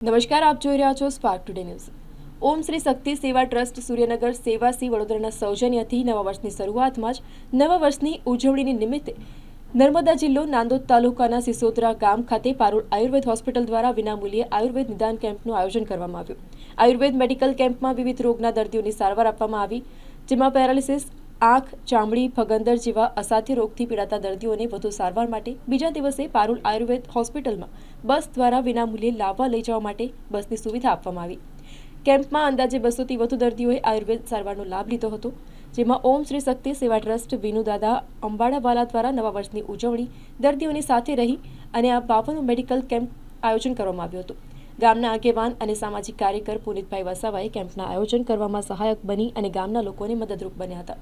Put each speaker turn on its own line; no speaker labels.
નમસ્કાર, આપ જોઈ રહ્યા છો spark today news Om Shri Shakti Seva trust Suryanagar Sevasi વડોદરાના સૌજન્યથી નવા વર્ષની શરૂઆતમાં જ નવા વર્ષની ઉજવણીની નિમિત્તે નર્મદા જિલ્લો નાંદોદ તાલુકાના સિસોદરા ગામ ખાતે પારુલ આયુર્વેદ હોસ્પિટલ દ્વારા વિનામૂલ્યે આયુર્વેદ નિદાન કેમ્પનું આયોજન કરવામાં આવ્યું. આયુર્વેદ મેડિકલ કેમ્પમાં વિવિધ રોગના દર્દીઓની સારવાર આપવામાં આવી, જેમાં પેરાલિસિસ આંખ, ચામડી ફગંદર જેવા અસાધ્ય રોગથી પીડાતા દર્દીઓને વધુ સારવાર માટે બીજા દિવસે પારુલ આયુર્વેદ હોસ્પિટલમાં બસ દ્વારા વિનામૂલ્યે લાવવા લઈ જવા માટે બસની સુવિધા આપવામાં આવી. કેમ્પમાં અંદાજે બસોથી વધુ દર્દીઓએ આયુર્વેદ સારવારનો લાભ લીધો હતો, જેમાં ઓમ શ્રી શક્તિ સેવા ટ્રસ્ટ વિનુદાદા અંબાડાવાલા દ્વારા નવા વર્ષની ઉજવણી, દર્દીઓની સાથે રહી અને આ બાવન મેડિકલ કેમ્પ આયોજન કરવામાં આવ્યું હતું. ગામના આગેવાન અને સામાજિક કાર્યકર પુનિતભાઈ વસાવાએ કેમ્પના આયોજન કરવામાં સહાયક બની અને ગામના લોકોને મદદરૂપ બન્યા હતા.